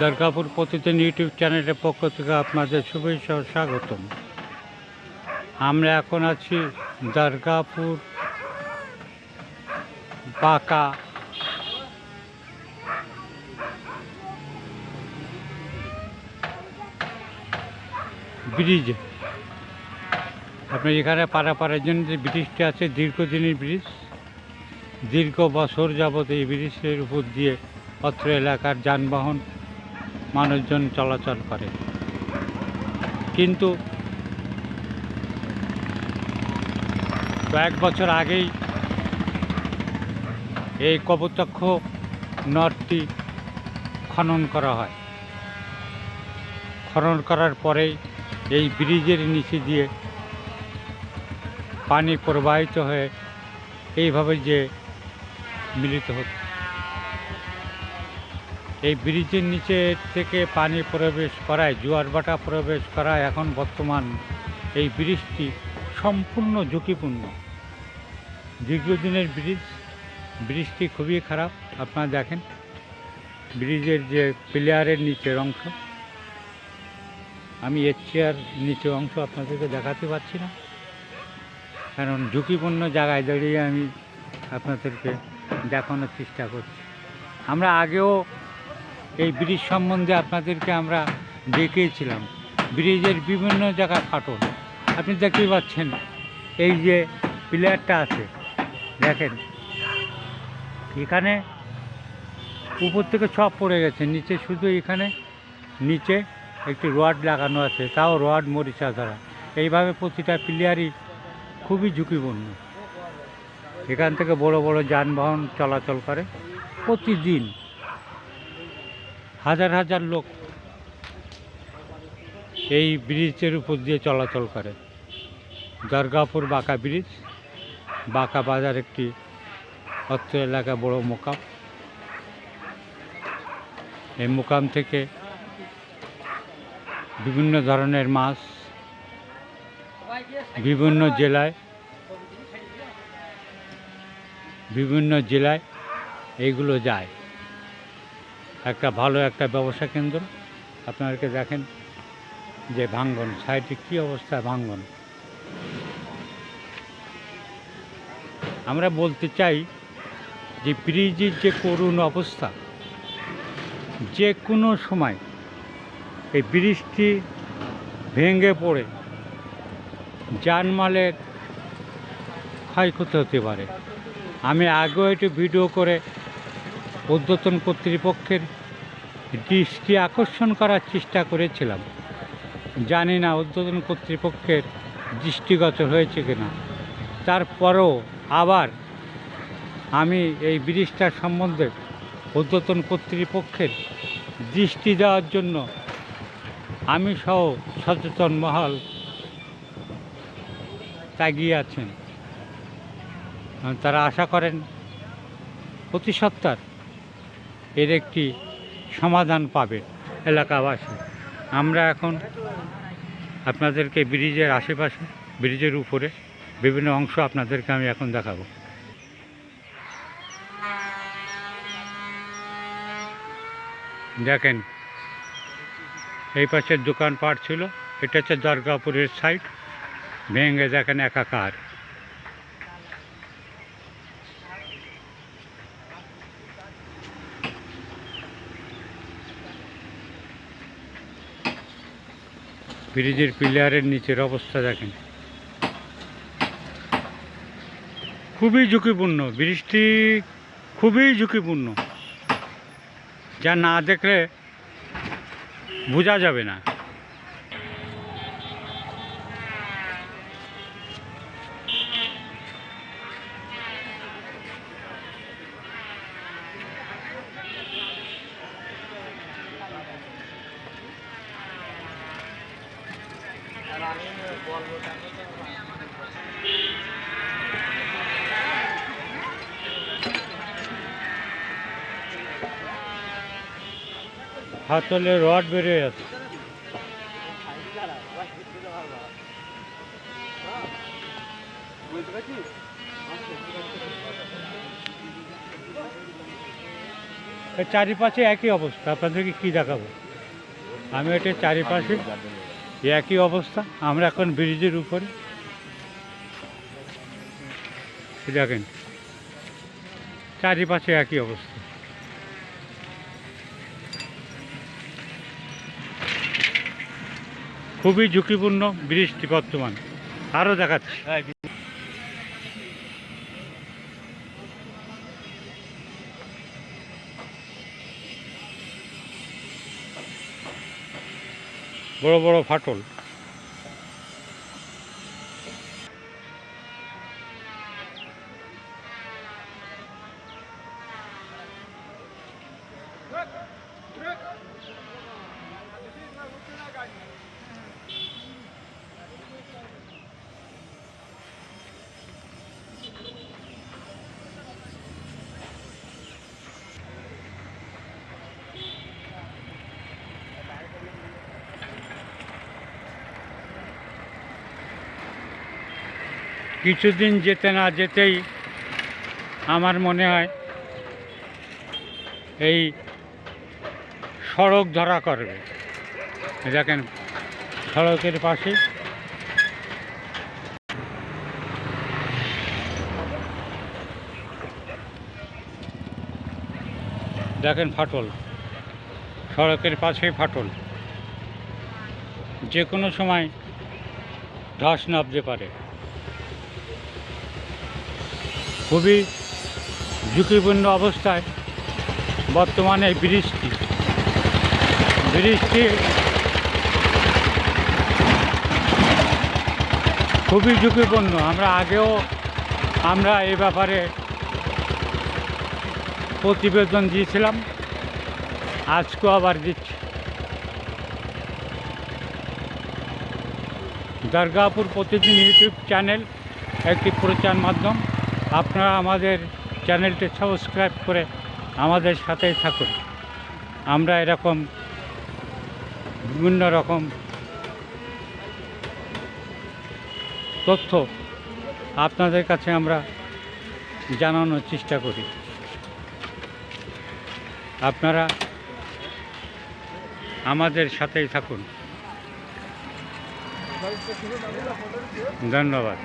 দুর্গাপুর প্রতিদিন ইউটিউব চ্যানেলের পক্ষ থেকে আপনাদের শুভেচ্ছা ও স্বাগতম। আমরা এখন আছি দুর্গাপুর বাঁকা ব্রিজ। আপনার এখানে পারাপারের জন্য যে ব্রিজটি আছে, দীর্ঘদিনের ব্রিজ, দীর্ঘ বছর যাবত এই ব্রিজের উপর দিয়ে অত্র এলাকার যানবাহন মানুষজন চলাচল করে। কিন্তু কয়েক বছর আগেই এই কপোতাক্ষ নদটি খনন করা হয়। খনন করার পরেই এই ব্রিজের নিচে দিয়ে পানি প্রবাহিত হয়ে এইভাবে যে মিলিত হতো এই ব্রিজের নিচে থেকে পানি প্রবেশ করায়, জোয়ার ভাটা প্রবেশ করায় এখন বর্তমান এই ব্রিজটি সম্পূর্ণ ঝুঁকিপূর্ণ। দীর্ঘদিনের ব্রিজ, ব্রিজটি খুবই খারাপ, আপনারা দেখেন। ব্রিজের যে প্লেয়ারের নিচের অংশ, আমি এর চেয়ার নিচে অংশ আপনাদেরকে দেখাতে পারছি না। কারণ ঝুঁকিপূর্ণ জায়গায় দাঁড়িয়ে আমি আপনাদেরকে দেখানোর চেষ্টা করছি। আমরা আগেও এই ব্রিজ সম্বন্ধে আপনাদেরকে আমরা দেখিয়েছিলাম। ব্রিজের বিভিন্ন জায়গায় ফাটল। আপনি দেখতেই পাচ্ছেন, এই যে প্লেয়ারটা আছে, দেখেন। এখানে উপর থেকে সব পড়ে গেছে, নিচে শুধু এখানে, নিচে একটি রড লাগানো আছে, তাও রড মরিচা ধরা এইভাবে প্রতিটা প্লেয়ারই খুবই ঝুঁকিপূর্ণ। এখান থেকে বড় বড় যানবাহন চলাচল করে প্রতিদিন। হাজার হাজার লোক এই ব্রিজের উপর দিয়ে চলাচল করে। দুর্গাপুর বাঁকা ব্রিজ, বাঁকা বাজার একটি অত্র এলাকা বড় মোকাম। এই মোকাম থেকে বিভিন্ন ধরনের মাছ বিভিন্ন জেলায় বিভিন্ন জেলায় এইগুলো যায়। একটা ভালো একটা ব্যবসা কেন্দ্র। আপনাদেরকে দেখেন যে ভাঙ্গন, সাইডে কী অবস্থা ভাঙ্গন। আমরা বলতে চাই যে ব্রিজের যে করুণ অবস্থা, যে কোনো সময় এই ব্রিজটি ভেঙে পড়ে জানমালের ক্ষয়ক্ষতি হতে পারে। আমি আগেও একটু ভিডিও করে উদ্যতন কর্তৃপক্ষের দৃষ্টি আকর্ষণ করার চেষ্টা করেছিলাম। জানি না উদ্বোধন কর্তৃপক্ষের দৃষ্টিগত হয়েছে কিনা। তারপরও আবার আমি এই ব্রিজটার সম্বন্ধে উদ্বোধন কর্তৃপক্ষের দৃষ্টি দেওয়ার জন্য আমি সহ সচেতন মহল তাগিয়ে আছেন। তারা আশা করেন প্রতি সপ্তাহ এর একটি সমাধান পাবে এলাকাবাসী। আমরা এখন আপনাদেরকে ব্রিজের আশেপাশে, ব্রিজের উপরে বিভিন্ন অংশ আপনাদেরকে আমি এখন দেখাবো। দেখেন, এই পাশের দোকানপাট ছিল, এটা হচ্ছে দুর্গাপুরের সাইড ভেঙে দেখেন একাকার। ব্রিজের পিলারের নিচের অবস্থা দেখেন। খুবই ঝুঁকিপূর্ণ বৃষ্টি খুবই ঝুঁকিপূর্ণ। যা না দেখলে বোঝা যাবে না। হাতলে রড বেরিয়ে যাচ্ছে চারিপাশে একই অবস্থা। আপনাদেরকে কী দেখাবো? আমি এটা চারিপাশে একই অবস্থা, আমরা এখন ব্রিজের উপরে। দেখেন, চারিপাশে একই অবস্থা। খুবই ঝুঁকিপূর্ণ বৃষ্টি বর্তমান। আরও দেখাচ্ছি। বড় বড় ফাটল কিছুদিন যেতে না যেতেই আমার মনে হয় এই সড়ক ধরা করবে। দেখেন সড়কের পাশে। দেখেন ফাটল। সড়কের পাশে ফাটল। যে কোনো সময় ধস নামতে পারে। খুবই ঝুঁকিপূর্ণ অবস্থায় বর্তমানে এই ব্রিজটি। ব্রিজটি খুবই ঝুঁকিপূর্ণ। আমরা আগেও আমরা এই ব্যাপারে প্রতিবেদন দিয়েছিলাম, আজকেও আবার দিচ্ছি। দুর্গাপুর প্রতিদিন ইউটিউব চ্যানেল একটি প্রচার মাধ্যম। আপনারা আমাদের চ্যানেলটি সাবস্ক্রাইব করে আমাদের সাথেই থাকুন। আমরা এরকম বিভিন্ন রকম তথ্য আপনাদের কাছে আমরা জানানোর চেষ্টা করি। আপনারা আমাদের সাথেই থাকুন। ধন্যবাদ।